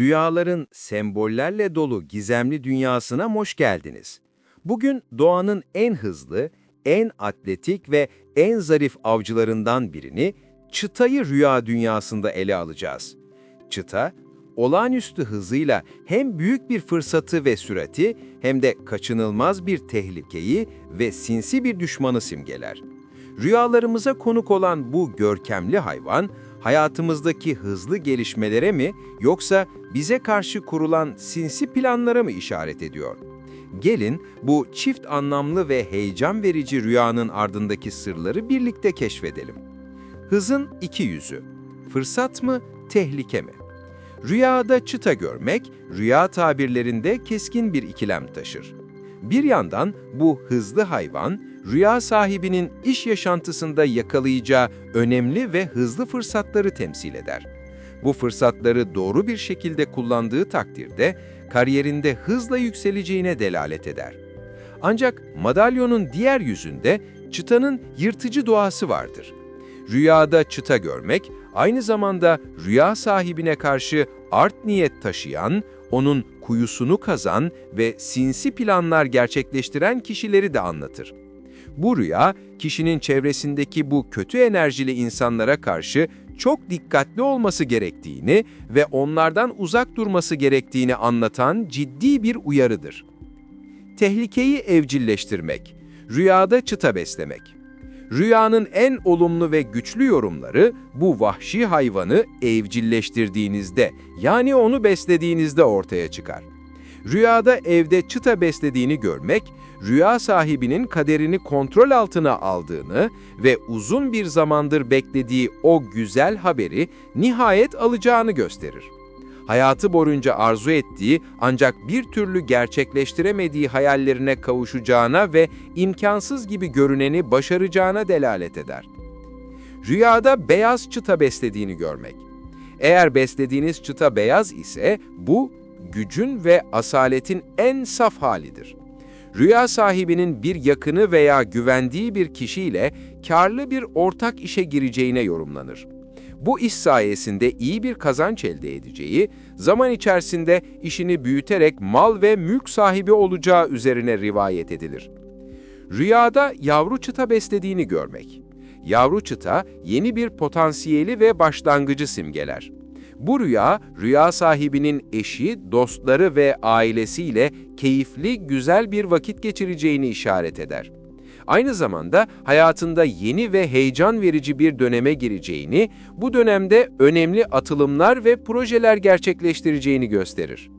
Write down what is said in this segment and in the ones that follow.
Rüyaların sembollerle dolu gizemli dünyasına hoş geldiniz. Bugün doğanın en hızlı, en atletik ve en zarif avcılarından birini, çıtayı rüya dünyasında ele alacağız. Çıta, olağanüstü hızıyla hem büyük bir fırsatı ve sürati hem de kaçınılmaz bir tehlikeyi ve sinsi bir düşmanı simgeler. Rüyalarımıza konuk olan bu görkemli hayvan, hayatımızdaki hızlı gelişmelere mi yoksa bize karşı kurulan sinsi planlara mı işaret ediyor? Gelin bu çift anlamlı ve heyecan verici rüyanın ardındaki sırları birlikte keşfedelim. Hızın iki yüzü. Fırsat mı, tehlike mi? Rüyada çıta görmek, rüya tabirlerinde keskin bir ikilem taşır. Bir yandan bu hızlı hayvan, rüya sahibinin iş yaşantısında yakalayacağı önemli ve hızlı fırsatları temsil eder. Bu fırsatları doğru bir şekilde kullandığı takdirde kariyerinde hızla yükseleceğine delalet eder. Ancak madalyonun diğer yüzünde çıtanın yırtıcı doğası vardır. Rüyada çıta görmek, aynı zamanda rüya sahibine karşı art niyet taşıyan, onun kuyusunu kazan ve sinsi planlar gerçekleştiren kişileri de anlatır. Bu rüya, kişinin çevresindeki bu kötü enerjili insanlara karşı çok dikkatli olması gerektiğini ve onlardan uzak durması gerektiğini anlatan ciddi bir uyarıdır. Tehlikeyi evcilleştirmek, rüyada çıta beslemek. Rüyanın en olumlu ve güçlü yorumları bu vahşi hayvanı evcilleştirdiğinizde, yani onu beslediğinizde ortaya çıkar. Rüyada evde çıta beslediğini görmek, rüya sahibinin kaderini kontrol altına aldığını ve uzun bir zamandır beklediği o güzel haberi nihayet alacağını gösterir. Hayatı boyunca arzu ettiği ancak bir türlü gerçekleştiremediği hayallerine kavuşacağına ve imkansız gibi görüneni başaracağına delalet eder. Rüyada beyaz çıta beslediğini görmek. Eğer beslediğiniz çıta beyaz ise bu gücün ve asaletin en saf halidir. Rüya sahibinin bir yakını veya güvendiği bir kişiyle karlı bir ortak işe gireceğine yorumlanır. Bu iş sayesinde iyi bir kazanç elde edeceği, zaman içerisinde işini büyüterek mal ve mülk sahibi olacağı üzerine rivayet edilir. Rüyada yavru çıta beslediğini görmek. Yavru çıta yeni bir potansiyeli ve başlangıcı simgeler. Bu rüya, rüya sahibinin eşi, dostları ve ailesiyle keyifli, güzel bir vakit geçireceğini işaret eder. Aynı zamanda hayatında yeni ve heyecan verici bir döneme gireceğini, bu dönemde önemli atılımlar ve projeler gerçekleştireceğini gösterir.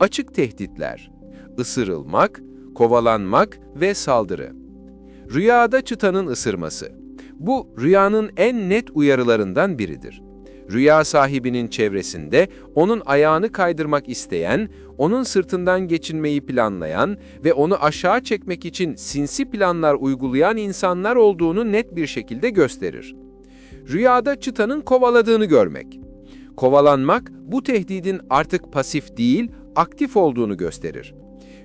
Açık tehditler, ısırılmak, kovalanmak ve saldırı. Rüyada çıtanın ısırması. Bu rüyanın en net uyarılarından biridir rüya sahibinin çevresinde onun ayağını kaydırmak isteyen, onun sırtından geçinmeyi planlayan ve onu aşağı çekmek için sinsi planlar uygulayan insanlar olduğunu net bir şekilde gösterir. Rüyada çıtanın kovaladığını görmek. Kovalanmak, bu tehdidin artık pasif değil, aktif olduğunu gösterir.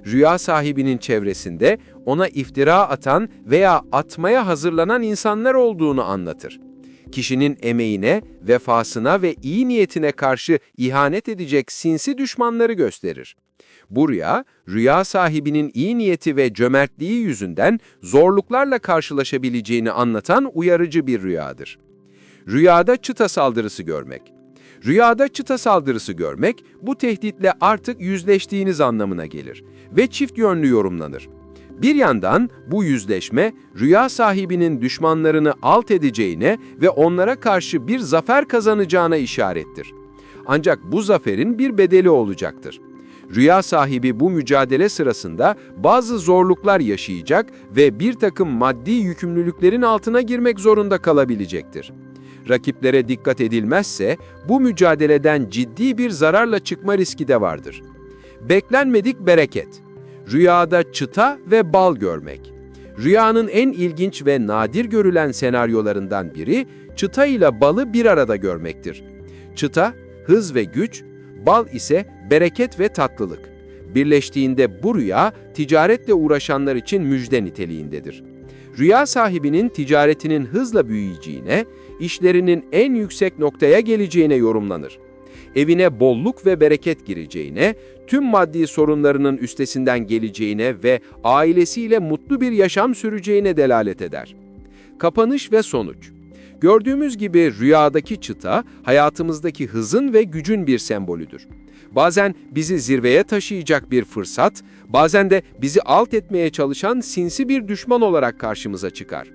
Rüya sahibinin çevresinde ona iftira atan veya atmaya hazırlanan insanlar olduğunu anlatır kişinin emeğine, vefasına ve iyi niyetine karşı ihanet edecek sinsi düşmanları gösterir. Bu rüya, rüya sahibinin iyi niyeti ve cömertliği yüzünden zorluklarla karşılaşabileceğini anlatan uyarıcı bir rüyadır. Rüyada çıta saldırısı görmek. Rüyada çıta saldırısı görmek, bu tehditle artık yüzleştiğiniz anlamına gelir ve çift yönlü yorumlanır. Bir yandan bu yüzleşme rüya sahibinin düşmanlarını alt edeceğine ve onlara karşı bir zafer kazanacağına işarettir. Ancak bu zaferin bir bedeli olacaktır. Rüya sahibi bu mücadele sırasında bazı zorluklar yaşayacak ve bir takım maddi yükümlülüklerin altına girmek zorunda kalabilecektir. Rakiplere dikkat edilmezse bu mücadeleden ciddi bir zararla çıkma riski de vardır. Beklenmedik bereket rüyada çıta ve bal görmek. Rüyanın en ilginç ve nadir görülen senaryolarından biri çıta ile balı bir arada görmektir. Çıta, hız ve güç, bal ise bereket ve tatlılık. Birleştiğinde bu rüya ticaretle uğraşanlar için müjde niteliğindedir. Rüya sahibinin ticaretinin hızla büyüyeceğine, işlerinin en yüksek noktaya geleceğine yorumlanır. Evine bolluk ve bereket gireceğine, tüm maddi sorunlarının üstesinden geleceğine ve ailesiyle mutlu bir yaşam süreceğine delalet eder. Kapanış ve sonuç Gördüğümüz gibi rüyadaki çıta, hayatımızdaki hızın ve gücün bir sembolüdür. Bazen bizi zirveye taşıyacak bir fırsat, bazen de bizi alt etmeye çalışan sinsi bir düşman olarak karşımıza çıkar.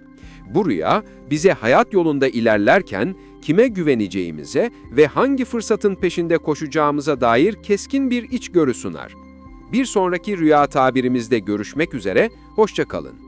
Bu rüya, bize hayat yolunda ilerlerken kime güveneceğimize ve hangi fırsatın peşinde koşacağımıza dair keskin bir içgörü sunar. Bir sonraki rüya tabirimizde görüşmek üzere, hoşça kalın.